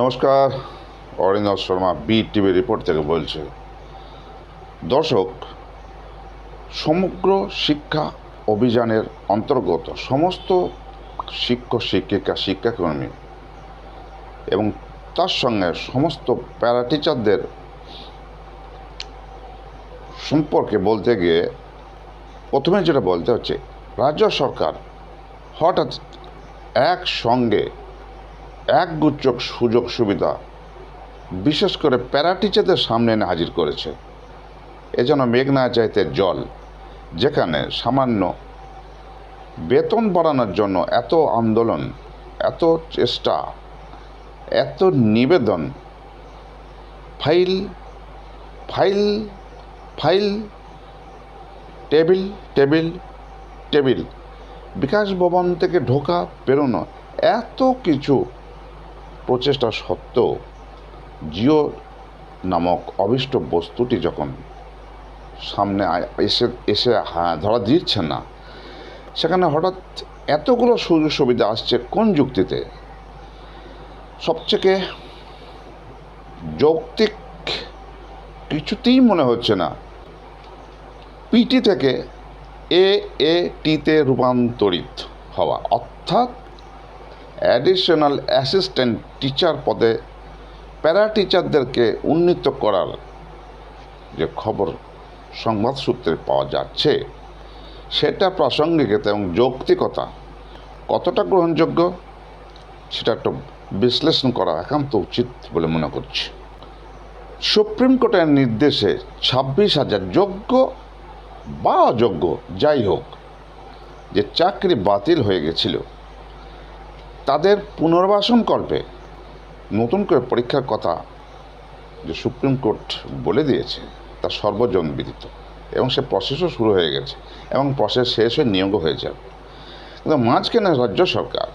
নমস্কার Arinder Sharma B TV report থেকে বলছে। দর্শক, সমগ্র শিক্ষা অভিযানের অন্তর্গত সমস্ত শিক্ষক শিক্ষিকা, শিক্ষাকর্মী এবং তার সঙ্গে সমস্ত প্যারা টিচারদের সম্পর্কে বলতে গিয়ে প্রথমে যেটা বলতে হচ্ছে, রাজ্য সরকার হঠাৎ একসঙ্গে একগুচ্ছ সুযোগ সুবিধা, বিশেষ করে প্যারা টিচারদের সামনে এনে হাজির করেছে। এ যেন মেঘনা চাইতে জল, যেখানে সামান্য বেতন বাড়ানোর জন্য এত আন্দোলন, এত চেষ্টা, এত নিবেদন, file file file, table table table, Bikash Bhavan থেকে ঢোকা বেরোনো এত কিছু প্রচেষ্টা সত্ত্বেও জিও নামক অভিষ্ট বস্তুটি যখন সামনে এসে এসে ধরা দিচ্ছে না, সেখানে হঠাৎ এতগুলো সুযোগ সুবিধা আসছে কোন যুক্তিতে? সবথেকে যৌক্তিক কিছুতেই মনে হচ্ছে না। পিটি থেকে এ এ টিতে রূপান্তরিত হওয়া, অর্থাৎ অ্যাডিশনাল অ্যাসিস্ট্যান্ট টিচার পদে প্যারা টিচারদেরকে উন্নীত করার যে খবর সংবাদ সূত্রে পাওয়া যাচ্ছে, সেটা প্রাসঙ্গিকতা এবং যৌক্তিকতা কতটা গ্রহণযোগ্য, সেটা একটু বিশ্লেষণ করা একান্ত উচিত বলে মনে করছি। সুপ্রিম কোর্টের নির্দেশে ছাব্বিশ হাজার যোগ্য বা অযোগ্য যাই হোক, যে চাকরি বাতিল হয়ে গেছিল তাদের পুনর্বাসন করবে। নতুন করে পরীক্ষার কথা যে সুপ্রিম কোর্ট বলে দিয়েছে, তা সর্বজন বিদিত। এবং সে প্রসেসও শুরু হয়ে গেছে। এবং প্রসেস শেষ হয়ে নিয়োগও হয়ে যাবে। কিন্তু মাঝখানে রাজ্য সরকার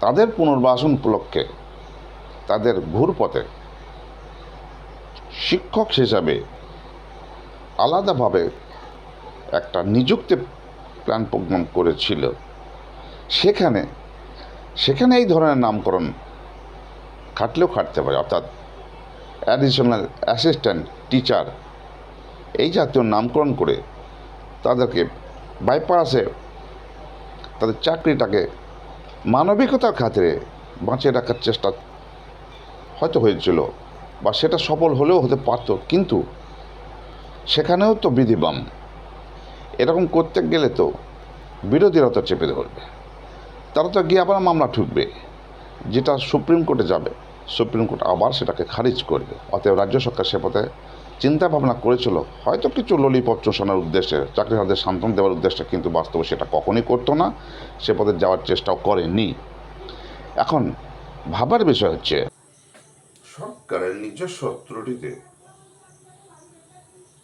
তাদের পুনর্বাসন উপলক্ষে তাদের ঘুরপথে শিক্ষক হিসাবে আলাদাভাবে একটা নিযুক্তি প্ল্যান প্রোগ্রাম করেছিল। সেখানে সেখানে এই ধরনের নামকরণ খাটলেও খাটতে পারে, অর্থাৎ অ্যাডিশনাল অ্যাসিস্ট্যান্ট টিচার এই জাতীয় নামকরণ করে তাদেরকে বাইপাসে তাদের চাকরিটাকে মানবিকতার খাতিরে বাঁচিয়ে রাখার চেষ্টা হয়তো হয়েছিল বা সেটা সফল হলেও হতে পারত, কিন্তু সেখানেও তো বিধিবাম। এরকম করতে গেলে তো বিরোধীরা তো চেপে ধরবে। তারা তো গিয়ে আবার মামলা ঠুকবে। যেটা সুপ্রিম কোর্টে যাবে, সুপ্রিম কোর্ট আবার সেটাকে খারিজ করবে। অতএব রাজ্য সরকার সে পথে চিন্তা ভাবনা করেছিল। হয়তো কিছু ললিপপ চোষণার উদ্দেশ্যে, চাকরিহারদের সান্ত্বন দেওয়ার উদ্দেশ্যে কিন্তু বাস্তবে সেটা কখনই করতো না। সে পথে যাওয়ার চেষ্টাও করেনি। এখন ভাবার বিষয় হচ্ছে, সরকারের নিজস্ব ত্রুটিতে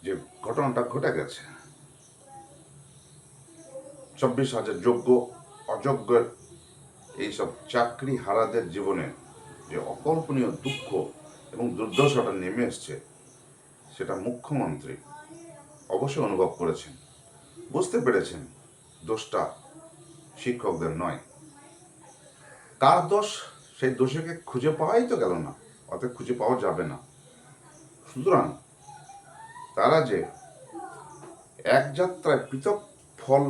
যে ঘটনাটা ঘটে গেছে, চব্বিশ হাজার যোগ্য, অযোগ্যের এইসব চাকরি হারাদের জীবনে যে অকল্পনীয় দুঃখ এবং দুর্দশাটা নেমে এসছে, সেটা মুখ্যমন্ত্রী অবশ্যই অনুভব করেছেন। বুঝতে পেরেছেন দোষটা শিক্ষকদের নয়। কার দোষ? সেই দোষীকে খুঁজে পাওয়াই তো গেল না, অতএব খুঁজে পাওয়া যাবে না। সুতরাং তারা যে এক যাত্রায় পৃথক ফল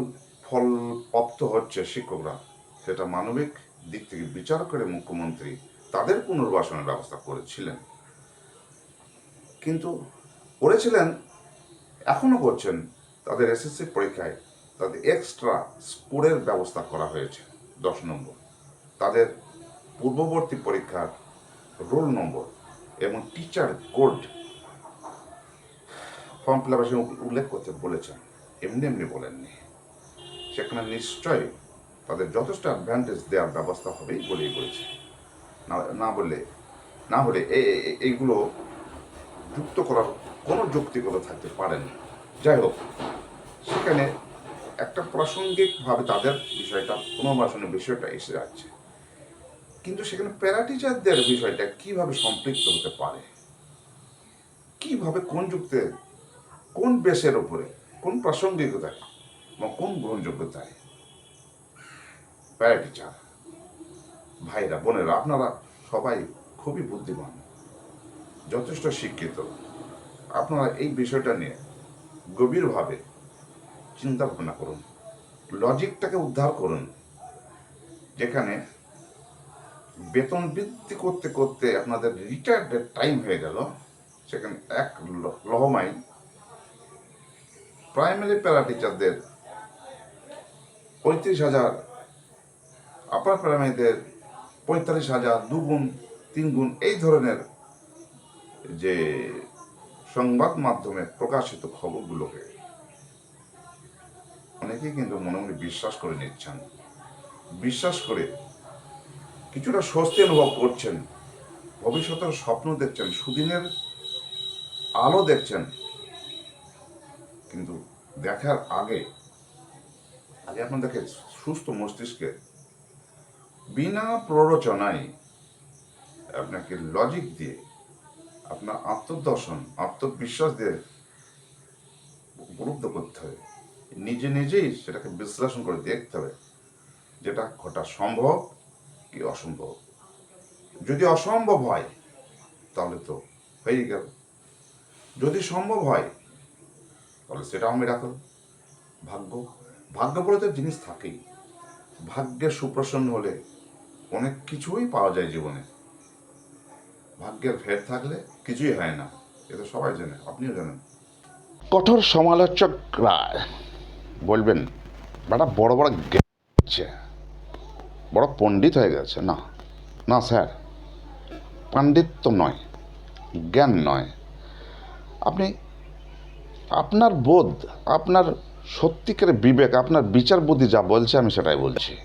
ফল প্রাপ্ত হচ্ছে শিক্ষকরা সেটা মানবিক দিক থেকে বিচার করে মুখ্যমন্ত্রী তাদের পুনর্বাসনের ব্যবস্থা করেছিলেন। কিন্তু করেছিলেন এখনও করছেন, তাদের এসএসসি পরীক্ষায় তাদের এক্সট্রা স্কোরের ব্যবস্থা করা হয়েছে, দশ নম্বর। তাদের পূর্ববর্তী পরীক্ষার রোল নম্বর এবং টিচার কোড ফর্ম ফিল উল্লেখ করতে বলেছেন, এমনি এমনি বলেননি। সেখানে নিশ্চয়ই তাদের যথেষ্ট অ্যাডভান্টেজ দেওয়ার ব্যবস্থা হবেই বলেই বলেছে। না বললে, না হলে এই এই- এইগুলো যুক্ত করার কোনো যৌক্তিকতা থাকতে পারে না যাই হোক, সেখানে একটা প্রাসঙ্গিকভাবে তাদের বিষয়টা, পুনর্বাসনের বিষয়টা এসে যাচ্ছে। কিন্তু সেখানে প্যারাটিচারদের বিষয়টা কীভাবে সম্পৃক্ত হতে পারে? কীভাবে কোন যুক্তে, কোন বেসের উপরে, কোন প্রাসঙ্গিকতায় এবং কোন গ্রহণযোগ্যতায়? প্যারা টিচার ভাইরা, বোনেরা, আপনারা সবাই খুবই বুদ্ধিমান, যথেষ্ট শিক্ষিত। আপনারা এই বিষয়টা নিয়ে গভীরভাবে চিন্তা ভাবনা করুন, লজিকটাকে উদ্ধার করুন, যেখানে বেতন বৃদ্ধি করতে করতে আপনাদের রিটায়ার্ডের টাইম হয়ে গেল, সেখানে এক লহমাই প্রাইমারি প্যারা টিচারদের পঁয়ত্রিশ হাজার আপার প্রাইমারিদের পঁয়তাল্লিশ হাজার দুগুণ তিন গুণ এই ধরনের যে সংবাদ মাধ্যমে প্রকাশিত খবরগুলোকে অনেকেই কিন্তু মনে মনে বিশ্বাস করে নিচ্ছেন। বিশ্বাস করে কিছুটা স্বস্তি অনুভব করছেন, ভবিষ্যতের স্বপ্ন দেখছেন, সুদিনের আলো দেখছেন। কিন্তু দেখার আগে আগে আপনাদেরকে সুস্থ মস্তিষ্কে বিনা প্ররোচনায় আপনাকে লজিক দিয়ে, আপনার আত্মদর্শন, আত্মবিশ্বাস দিয়ে উপলব্ধ করতে হবে। নিজে নিজেই সেটাকে বিশ্লেষণ করে দেখতে হবে যেটা ঘটা সম্ভব কি অসম্ভব। যদি অসম্ভব হয়, তাহলে তো হয়ে গেল। যদি সম্ভব হয়, তাহলে সেটাও মেরাকল ভাগ্য ভাগ্য বলে তো জিনিস থাকেই। ভাগ্যের সুপ্রসন্ন হলে অনেক কিছুই পাওয়া যায় জীবনে। ভাগ্যের ফের থাকলে কিছুই হয় না এটা সবাই জানে, আপনিও জানেন। কঠোর সমালোচকরা বলবেন, বেটা, বড় বড় গেছে। বড় পণ্ডিত হয়ে গেছে। না না স্যার পাণ্ডিত্য নয়, জ্ঞান নয়। আপনি, আপনার বোধ, আপনার সত্যিকারের বিবেক, আপনার বিচার বুদ্ধি যা বলছে, আমি সেটাই বলছি।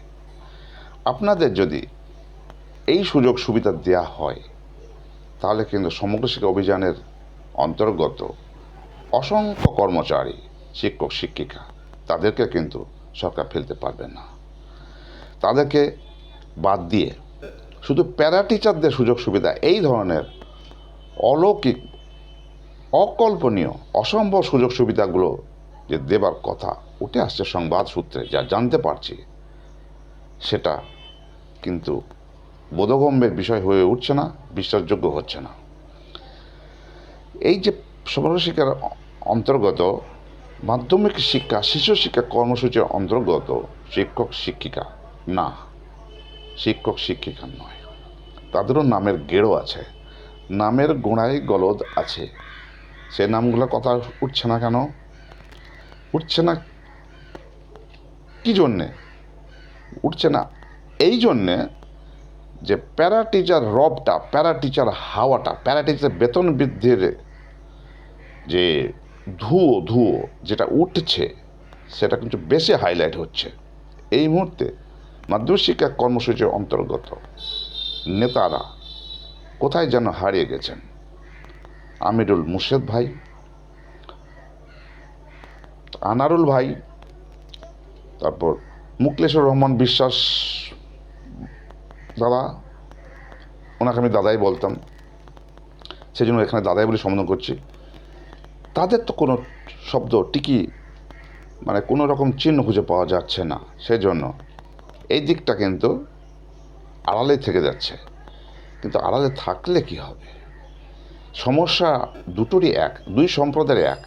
আপনাদের যদি এই সুযোগ সুবিধা দেওয়া হয়, তাহলে কিন্তু সমগ্র শিক্ষা অভিযানের অন্তর্গত অসংখ্য কর্মচারী, শিক্ষক, শিক্ষিকা, তাদেরকে কিন্তু সরকার ফেলতে পারবে না। তাদেরকে বাদ দিয়ে শুধু প্যারা টিচারদের সুযোগ সুবিধা, এই ধরনের অলৌকিক, অকল্পনীয়, অসম্ভব সুযোগ সুবিধাগুলো যে দেবার কথা, উঠে আসছে সংবাদ সূত্রে, যা জানতে পারছি, সেটা কিন্তু বোধগম্যের বিষয় হয়ে উঠছে না, বিশ্বাসযোগ্য হচ্ছে না। এই যে সমগ্র শিক্ষার অন্তর্গত, মাধ্যমিক শিক্ষা, শিশু শিক্ষা কর্মসূচির অন্তর্গত শিক্ষক শিক্ষিকা না, শিক্ষক শিক্ষিকা নয়। তাদেরও নামের গেড়ো আছে, নামের গোড়ায় গলদ আছে। সে নামগুলো কথা উঠছে না কেন? উঠছে না কি জন্যে? উঠছে না এই জন্যে যে প্যারা টিচার রবটা প্যারা টিচার হাওয়াটা প্যারা টিচার বেতন বৃদ্ধির যে ধুয়ো ধুয়ো যেটা উঠছে, সেটা কিন্তু বেশি হাইলাইট হচ্ছে। এই মুহূর্তে মাধ্যমিক শিক্ষা কর্মসূচির অন্তর্গত নেতারা কোথায় যেন হারিয়ে গেছেন? আমিরুল মুর্শেদ ভাই, আনারুল ভাই, তারপর মুকলেশ্বর রহমান বিশ্বাস দাদা ওনাকে আমি দাদাই বলতাম। সেই জন্য এখানে দাদাই বলে সম্বোধন করছি। তাদের তো কোনো শব্দ, টিকি মানে কোনো রকম চিহ্ন খুঁজে পাওয়া যাচ্ছে না। সেই জন্য এই দিকটা কিন্তু আড়ালে থেকে যাচ্ছে। কিন্তু আড়ালে থাকলে কি হবে? সমস্যা দুটোরই এক, দুই সম্প্রদায়ের এক।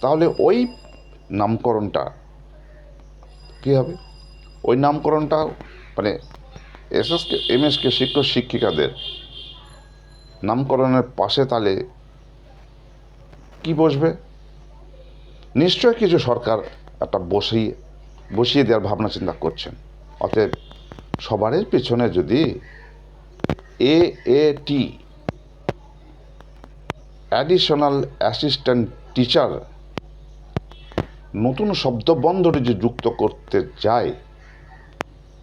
তাহলে ওই নামকরণটা কী হবে? ওই নামকরণটা মানে এসএসকে এমএসকে শিক্ষক শিক্ষিকাদের নামকরণের পাশে তাহলে কি বসবে? নিশ্চয় কিছু সরকার একটা বসিয়ে বসিয়ে দেওয়ার ভাবনা চিন্তা করছেন। অতএব সবারের পেছনে যদি A A, T additional assistant teacher নতুন শব্দবন্ধটি যে যুক্ত করতে যায়,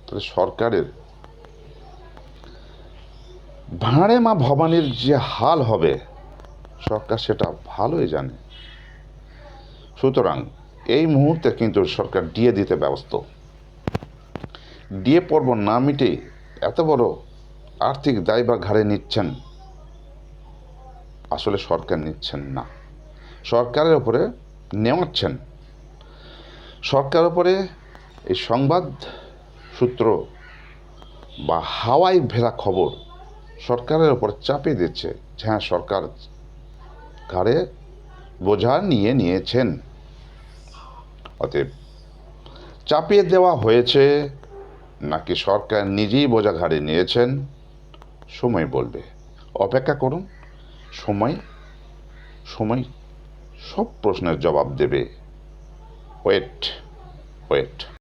তাহলে সরকারের ভাঁড়ে মা ভবানীর যে হাল হবে, সরকার সেটা ভালোই জানে। সুতরাং এই মুহূর্তে কিন্তু সরকার ডিএ দিতে ব্যস্ত ডিএ পর্ব না মিটে এত বড় আর্থিক দায়ভার ঘাড়ে নিচ্ছেন, আসলে সরকার নিচ্ছেন না। সরকারের ওপরে নেওয়াচ্ছেন। সরকার ওপরে এই সংবাদ সূত্র বা হাওয়াই ভেড়া খবর সরকারের ওপর চাপিয়ে দিচ্ছে। হ্যাঁ সরকার ঘাড়ে বোঝা নিয়ে নিয়েছেন। অতএব চাপিয়ে দেওয়া হয়েছে নাকি সরকার নিজেই বোঝা ঘাড়ে নিয়েছেন, সময় বলবে। অপেক্ষা করুন, সময় সময় সব প্রশ্নের জবাব দেবে। Wait wait.